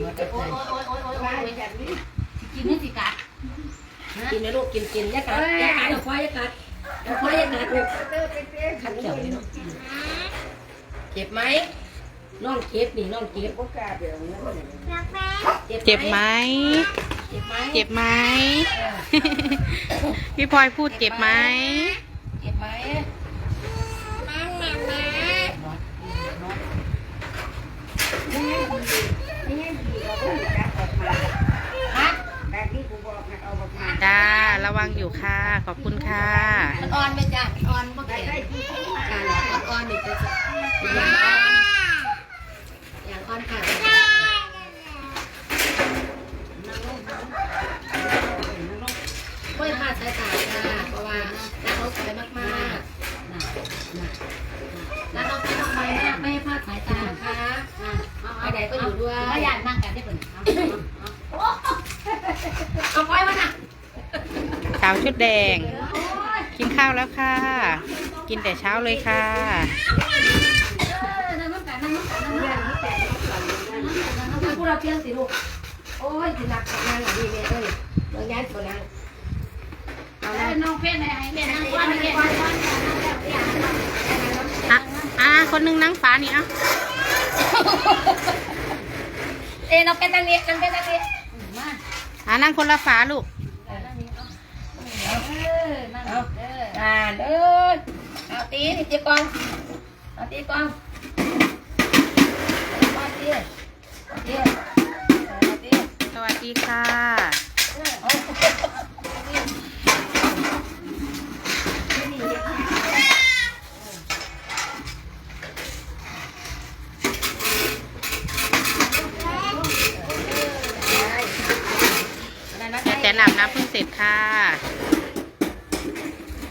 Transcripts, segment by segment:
กิดใจบ้านแบบนี้กินนี่สิกัดกินนะลูกกินกินอยากัดอยากัดเอาควายอยากัดเอาควายอยากัดลูกเตอเป็นเต้ขันเจ็บไหมลูกเจ็บไหมน้องเจ็บนี่น้องเจ็บบ่กล้าเดี๋ยวนี้เจ็บไหมเจ็บไหมเจ็บไหมพี่พลอยพูดเจ็บไหมเจ็บไหม นี่ไงดีเราก็จับออกมา ฮะ แบบนี้กูบอกให้เอาออกมา จ้าระวังอยู่ค่ะ ขอบคุณค่ะมันอ่อนไหมจ้ะมันอ่อนบ่ได้เก่งได้ที่ที่มาการอ่อนอ่อนนี่จะอย่างอ่อนอย่างอ่อนค่ะค่อยพาสายตาค่ะเพราะว่าน้าเขาสวยมากๆน่ะน่ะน้าเขาเป็นทำไมมากไม่ให้พลาดสายตานะคะไปไหนก็อยู่ด้วยไม่อยากนั่งาวชุดแดง กินข้าวแล้วค่ะ กินแต่เช้าเลยค่ะกูเราเที่ยงสิลูกโอ้ยจินักกับงดีเลยเอ้ยเนย้ายตัวนางเอน้องเพชรไนเพชรเนางก้ะอะคนนึงนั่งฟ้านี่อะเอ้น้องเป็นนางนี้น้องเป็นนางนี้อ่านั่งคนละฟ้าลูก เอาอ่าเดินเอาตีนี่ตีกองเอาตีกองเอาตีเอาตีเอาตีสวัสดีค่ะแม่แต่อาบน้ำเพิ่งเสร็จค่ะ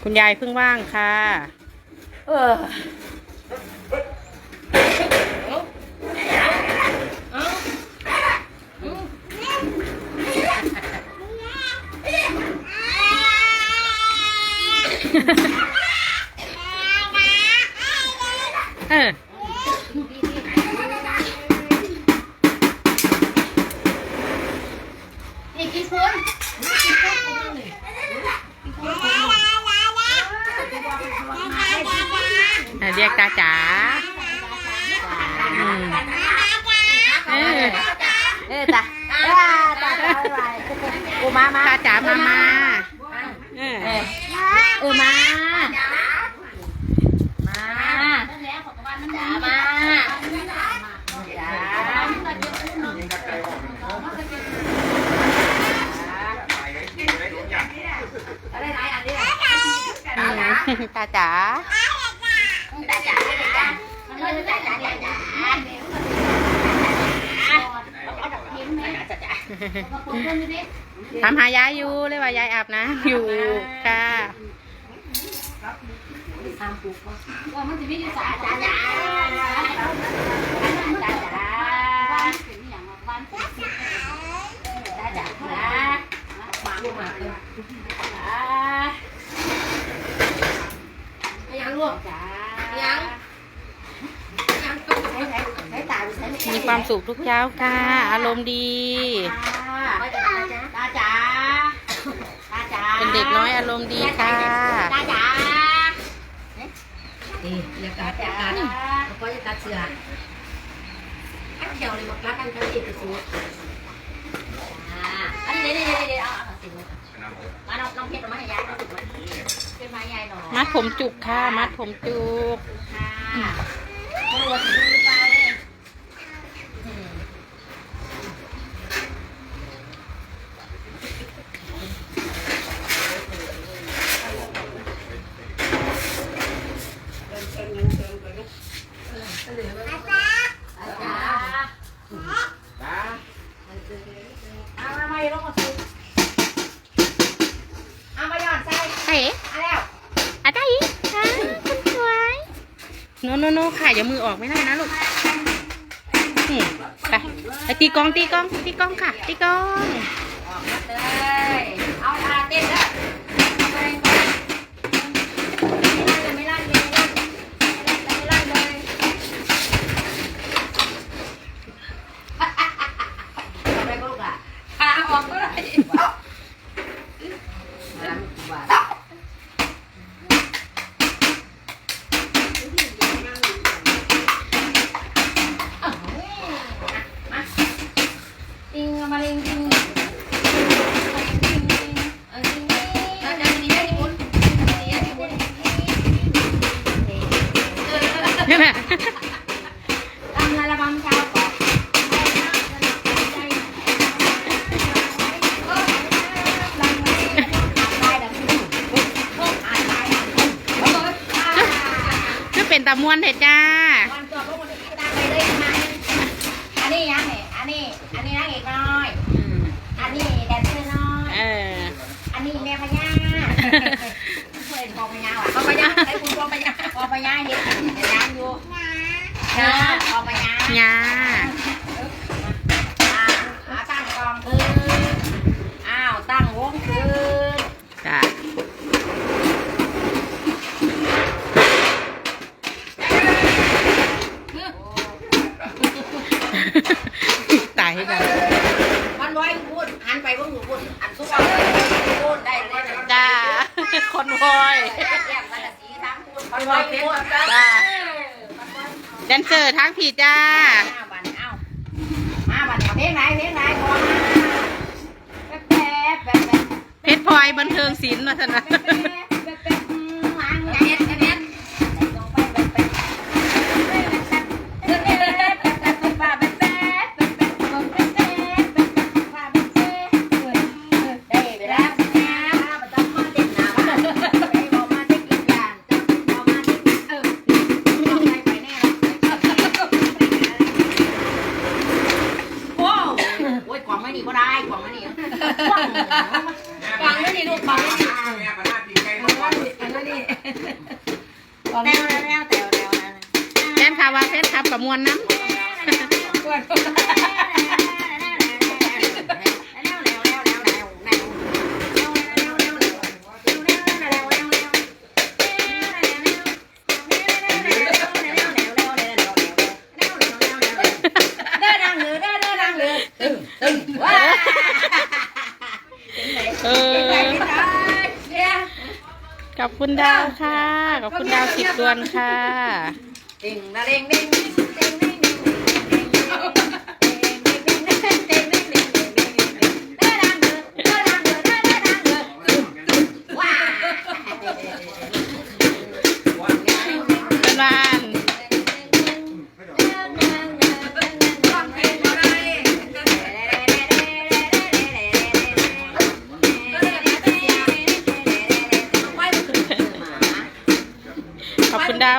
คุณยายเพิ่งว่างค่ะ เออเอาเอ เรียกตาจ๋าอืมเออเออตาตาตาไว้กูมามาตาจ๋ามามาเออเออมามาจ๋ามาจ๋าตาจ๋า ทำหายายอยู่เลยว่ายายอาบนะอยู่ค่ะว่ามันจะไม่อยู่สาจ้าจ้าจ้าจ้ายังลูกจ้า ยังยังต้องใช้ใช้ใช้ตาใช้มีความสุขทุกเช้าค่ะ อารมณ์ดี ตาจ๋าตาจ๋าตาจ๋าเป็นเด็กน้อยอารมณ์ดีค่ะ ตาจ๋านี่อย่ากัดอย่ากัดแล้วก็อย่ากัดเสืออันเขียวเลยมากัดกันกันอีกสิอันนี้นี่นี่นี่เอาเอาสิ มาน้องน้องเพชรมาให้ยายน้องถูกไหมเป็นไม้ยายหนอมัดผมจุกค่ะ มัดผมจุกค่ะไม่รู้ว่าถึงหรือเปล่าเลยอืม เชิญเงินเชิญไปลูก เออ อาจารย์เอามาไม่ลงมาสิเอามาหย่อนใส่ เฮ้ย เอาแล้ว อาจารย์อีกค่ะคุณสวยโนโน โนค่ะอย่ามือออกไม่ได้นะลูกนี่ไปไปตีกองตีกองตีกองค่ะ ตีกองออกมาเลยเอา ติง ญาพอพญาเห็นเห็นยังอยู่เออพอพญาญาอ่าอ่าตั้งกองคืนอ้าวตั้งวงคืนจ้าตายให้กันมันร้อยพูดหันไปว่าหนูพูดอันทุกวันพูดได้เลยจ้าคนวอยแยกมันสีทั้ง พูดมันร้อยพูดจ้าแดนเซอร์ทั้งผีจ้ามาบันเอ้ามาบันเพลงไหนเพลงไหนพอมาแป๊บแป๊บแป๊บแป๊บเพชรพลอยบันเทิงศิลป์มาสนะ คุณดาวค่ะ ขอบคุณดาวสิบดวนค่ะติงนะเร่งเร่งเร่งเร่งเร่งเร่งเร่งว้าเป็นวา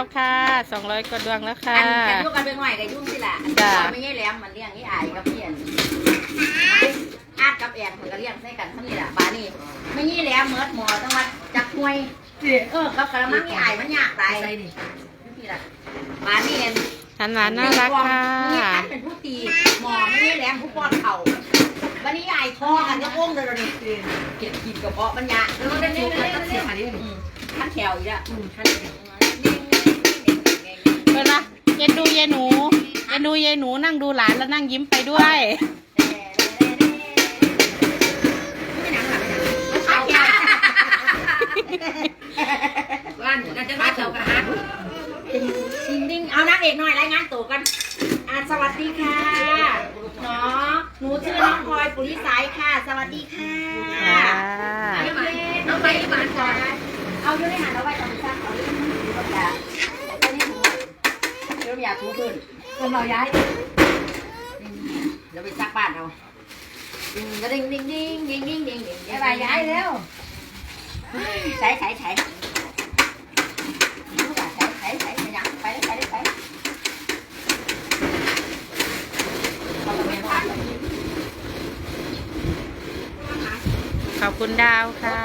คุณดาวค่ะ สองร้อยกว่าดวงแล้วค่ะ อันกันยุ่งกันเป็นหน่อยกับยุ่งสิล่ะจ้ะ ไม่ใช่แหลมมันเลี้ยงนี่อายกับเพียนอาดกับแอนมันก็เลี้ยงใส่กันเท่านี้แหละบานี่ไม่ยี่แหลมเมิดหมอจังหวัดจักหวยเออกับกระมังนี่อายมันยากตายนี่ล่ะบานี่เอ็นทันหวานน่ารักค่ะ นี่อันเป็นผู้ตีหมอไม่ยี่แหลมผู้ป้อนเข่าวันนี้อายคอกันก็อ้งเลยนี่เก็บกินกระเพาะมันยากแล้วก็ได้เล่นเล่นเล่นขั้นแถวอีกแล้วขั้นแถว เวลาเย็นดูเยายหนูเย็นดูเยายหนูนั่งดูหลานแล้วนั่งยิ้มไปด้วยวันน่าจะมาเถอะกันฮะดิงดิงเอานักเอกหน่อยรายงานตัวกันอ่าสวัสดีค่ะเนาะหนูชื่อน้องพลอยปุริสายค่ะ สวัสดีค่ะค่ะน้องไปที่บ้านก่อนเอาอยู่ในหันเอาไว้ตอนซักเอาอยู่ในหันเอาไว้นี่เดี๋ยว อยากถูพื้นคนเราย้ายเดี๋ยวไปซักบ้านเราก็ดิ้งดิ้งดิ้งดิ้งดิ้งดิ้งดิ้ย้ายย้ายแล้วใส่ใส่ใส่ใส่ใส่ใส่ยังไปเลยไปเลยไขอบคุณดาวค่ะ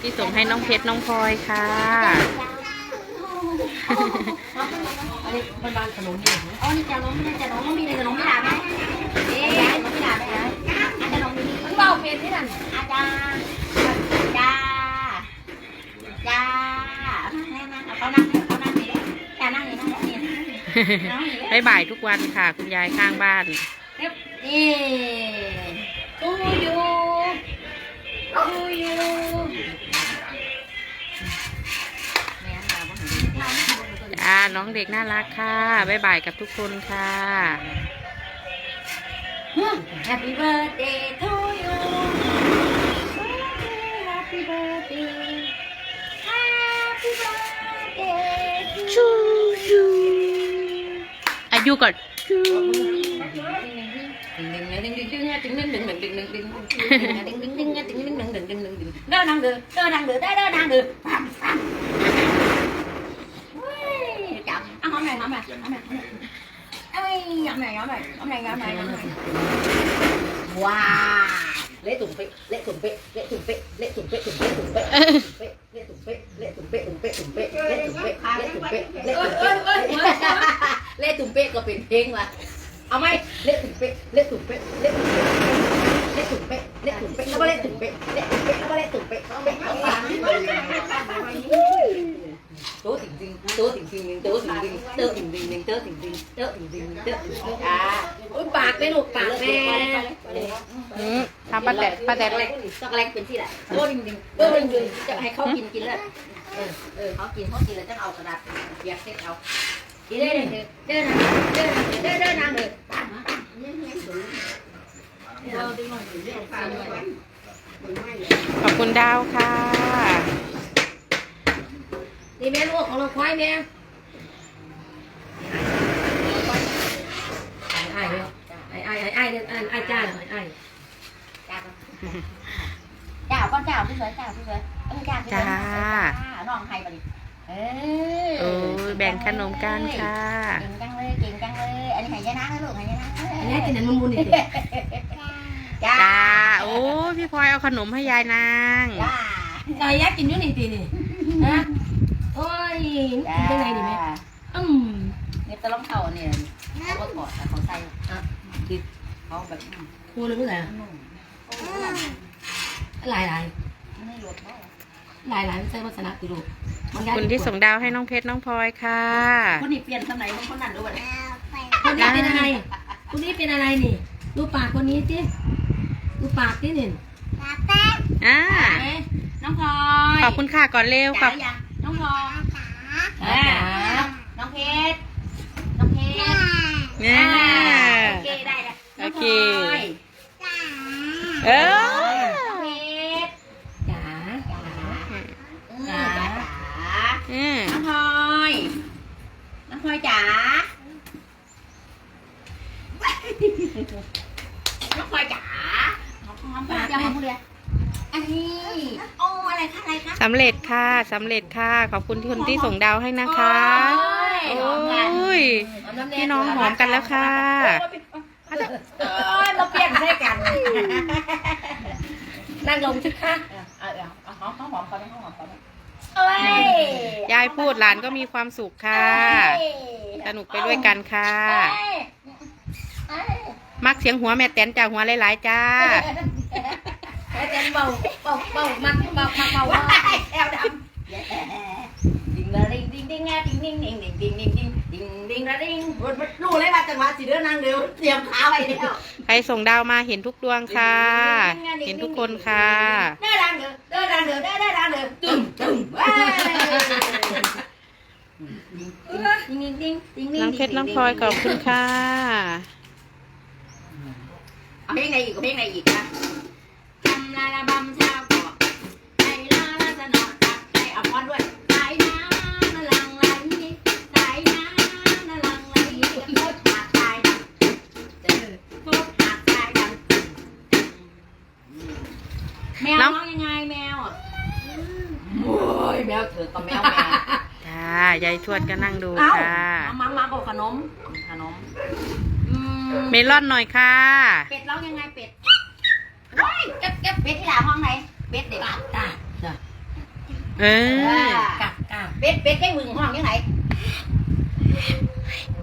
ที่ส่งให้น้องเพชรน้องพลอยค่ะ อันนี้มันบานขนมนี่อ๋อนี่จะน้องไม่ได้จะน้องต้องมีเลยจะน้องไม่ด่าไหมเอ๊ะน้องไม่ด่าไหมอาจารย์น้องมีมันเบาเป็นที่นั่นอาจารย์จ้าจ้าเขานั่งเขานั่งนี่จ้านั่งนี่นั่งนี่นั่งนี่บ๊ายบายทุกวันค่ะ คุณยายข้างบ้านนี่ตู น้องเด็กน่ารักค่ะ บ๊ายบายกับทุกคนค่ะ Happy birthday to you Happy birthday Happy birthday to you อายุก่อนเดินนางดึงดือเดินนางเดือได้เดินนางเดือ ngắm này ngắm này ngắm này ngắm này ngắm này ngắm này ngắm này wow lễ tùng vệ lễ tùng vệ lễ tùng vệ lễ tùng vệ tùng vệ tùng vệ lễ tùng vệ lễ tùng vệ tùng vệ tùng vệ lễ tùng vệ lễ tùng vệ lễ tùng vệ lễ tùng vệ có biển thiên là à mày lễ tùng vệ lễ tùng vệ lễ tùng vệ lễ tùng vệ lễ tùng vệ nó có lễ tùng vệ lễ tùng vệ nó có lễ tùng vệ nó có lễ tùng vệ โต๊ะจริงๆโต๊ะจริงๆโต๊ะจริงๆโต๊ะจริงๆโต๊ะจริงๆโต๊ะจริงๆโต๊ะจริงๆอ่าอุ้ยปากไม่ลูกปากแม่อืมทำป้าแตนป้าแตนช็อกโกแลตช็อกโกแลตเป็นที่ไหนโต๊ะจริงๆโต๊ะจริงๆจะให้เขากินกินเลยเออเออเขากินเขากินแล้วจะเอากระดาษเปียกเช็ดเอากินได้เลยเดินเดินเดินเดินนั่งเลยตามมาขอบคุณดาวค่ะ นี่แม่ลูกของเราควายแม่ไอ้ไอ้ไอ้ไอ้ไอ้ไอ้ไอ้จ้าไอ้ไอ้จ้าจ้าก้อนจ้าพี่เสือจ้าพี่เสือเออจ้าพี่สือน้องใครมาดิเออโอ้แบ่งขนมกันค่ะเก่งจังเลยเก่งจังเลยอันนี้หายนะนะลูกหายนะอันนี้กินอันมุนมุนนี่จ้าจ้าโอ้พี่พลอยเอาขนมให้ยายนางจ้าไก่ยักษ์กินอยู่นี่ตีนี่ อ้ยกินยังไงดีไหมอืมนี่ตะล้อมเข่าเนี่ยเขาก็กอดแต่เขาใส่อะดิเขาแบบคูเลยเมื่อไหร่หลายหลายไม่หลดเนาะหลายหลายใส่วัฒนะติลูกคุณที่ส่งดาวให้น้องเพชรน้องพลอยค่ะคนนี้เปลี่ยนสมัยคนนั้นด้วยคนนี้เป็นอะไรคนนี้เป็นอะไรนี่ดูปากคนนี้สิดูปากสินี่อ่าเอ๊ะน้องพลอยขอบคุณค่ะก่อนเร็วขจ๋าอบยังน้องพลอย จ๋า น้องเพชรน้องเพชร เนี่ย โอเคได้แล้ว โอ เคน้งพลอยเออน้องเพชรจ๋าจ๋าจ๋าจ๋าอืมน้องพลอยน้องพลอยจ๋าน้องพลอยจ๋าน้องพลอยจ๋าพูดเลยอันนี้โอ้อะไรคะอะไรคะสำเร็จค่ะสำเร็จค่ะ ขอบคุณที่คนที่ส่งดาวให้นะคะ โอ้โอ้ยยพี่น้องหอมกันแล้วค่ะ เอ้ยมาเปลี่ยนใช่กัน นั่งลงชิค่ะเอาเอาเอาหอมหอมเขาได้หอมเขาได้เอ้ยายพูดหลานก็มีความสุขค่ะสนุกไปด้วยกันค่ะมักเสียงหัวแม่แตนจากหัวหลายๆจ้า แม่เตนเบาเบาเบามักเบามันเบาเบาแอวดำ ดิงดาริงดิงดิงแงดิงดิงดิงดิงดิงดิงง ดิ่งละดิ่งรู้เลยว่าจังหวะสิเดินนางเดียวเตรียมขาไว้แล้วใครส่งดาวมาเห็นทุกดวงค่ะ เห็นทุกคนค่ะเดินนางเดียวเดินนางเดียวเดินนางเดียวตึ้มตึ้มว้ายดิ่งดิ่งดิ่งดิ่งดิ่งน้องเพชรน้องพลอยขอบคุณค่ะเอาเพลงไหนอีกเอาเพลงไหนอีกนะทำลาลาบำชาวเกาะใจลาลาสนอจับใจเอาพรด้วยายายทวดก็นั่งดูเอ้าค่ะมามามาบอกขนม ขนมอืมเมลอนหน่อยค่ะ เป็ดร้องยังไงเป็ดเว้ายเก็บเก็บเป็ดที่หลาห้องไหน เป็ดเด็กกากกากจ้ะเออกากกากเป็ดเป็ดได้หึงห้องยังไง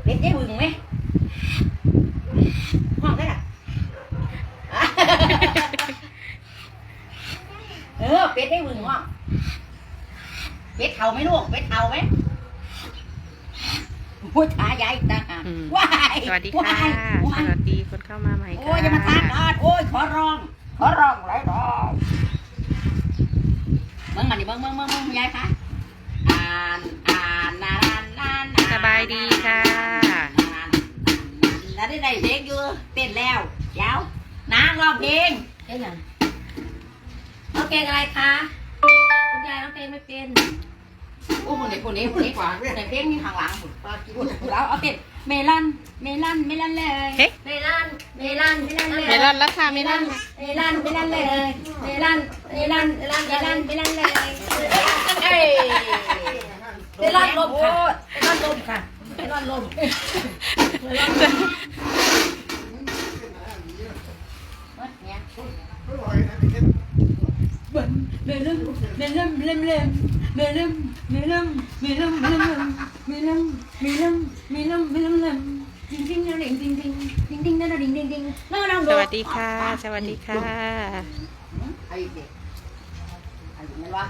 เป็ดได้หึงไหมห้องได้ล่ะ เออเป็ดได้หึงห้องเป็ดเท่าไหมลูกเป็ดเท่าไหม พูดช้ายายต่างหากอืม ว้ายสวัสดีว้าค่ะยสว้ายวัสดีคนเข้ามาใหม่ค่ะโอ้ยอย่ามาทักออดโอ้ยขอร้อง ขอร้องหลายดอกเบิ่งมาดิเบิ่งเบิ่งเบิ่งเบิ่งยายคะอ่านอ่านนานนานนาน สบายดีค่ะ แล้วได้ได้เพลงอยู่เต้นแล้วเดี๋ยาวนางร้องเพลงเอ้ยยังน้องเพลงอะไรคะคุณยายน้องเพลงไม่เป็น โอ้คนนี้คนนี้คนนี้ขวาในเพลงมีข้างหลังคุณแล้วเอาเป็นเมลอนเมลอนเมลอนเลยเฮ้ เมลอนเมลอนเมลอนเลยเมลอนราคาเมลอนเมลอนเมลอนเลยเมลอนเมลอนเมลอนเมลอนเมลยเอ้เมลันลมค่ะเมลันลมค่ะเมลันลมเมลัมเบลเล่มเบลเล่มเบลเล่มเบลเล่ม ลอนเมลอนดิงดิงดิงดิงดิงดิงดิงดิงดิงดิงดิงน้องน้องสวัสดีค่ะ สวัสดีค่ะไอ้เด็กไอ้เด็กมันวะ